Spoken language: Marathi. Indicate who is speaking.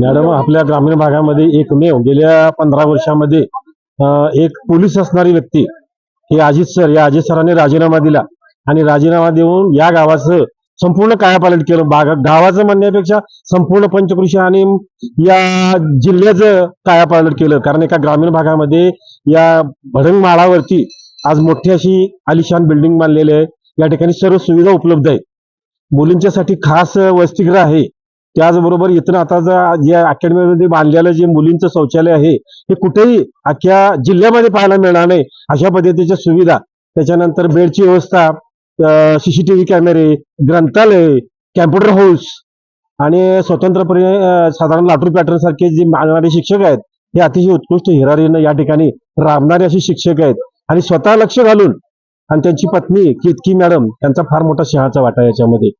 Speaker 1: मॅडम आपल्या ग्रामीण भागामध्ये एकमेव गेल्या पंधरा वर्षामध्ये एक पोलीस असणारी व्यक्ती हे अजित सर या अजित सरांनी राजीनामा दिला. आणि राजीनामा देऊन या गावाचं संपूर्ण कायापालट केलं. बागा गावाचं म्हणण्यापेक्षा संपूर्ण पंचकृषी आणि या जिल्ह्याचं कायापालट केलं. कारण एका ग्रामीण भागामध्ये या भडंग माळावरती आज मोठी अशी आलिशान बिल्डिंग बांधलेली आहे. या ठिकाणी सर्व सुविधा उपलब्ध आहे. मुलींच्यासाठी खास वसतिगृह आहे. त्याचबरोबर इथं आता या जे अकॅडमीमध्ये बांधलेलं जे मुलींचं शौचालय आहे हे कुठेही अख्ख्या जिल्ह्यामध्ये पाहायला मिळणार नाही अशा पद्धतीच्या सुविधा. त्याच्यानंतर बेडची व्यवस्था सीसीटीव्ही कॅमेरे ग्रंथालय कॅम्प्युटर हाऊस आणि स्वतंत्रपणे साधारण लाटूर पॅटर्न सारखे जे मानणारे शिक्षक आहेत हे अतिशय उत्कृष्ट हिरारीनं या ठिकाणी राबणारे असे शिक्षक आहेत. आणि स्वतः लक्ष घालून आणि त्यांची पत्नी केतकी मॅडम त्यांचा फार मोठा शहाचा वाटा याच्यामध्ये.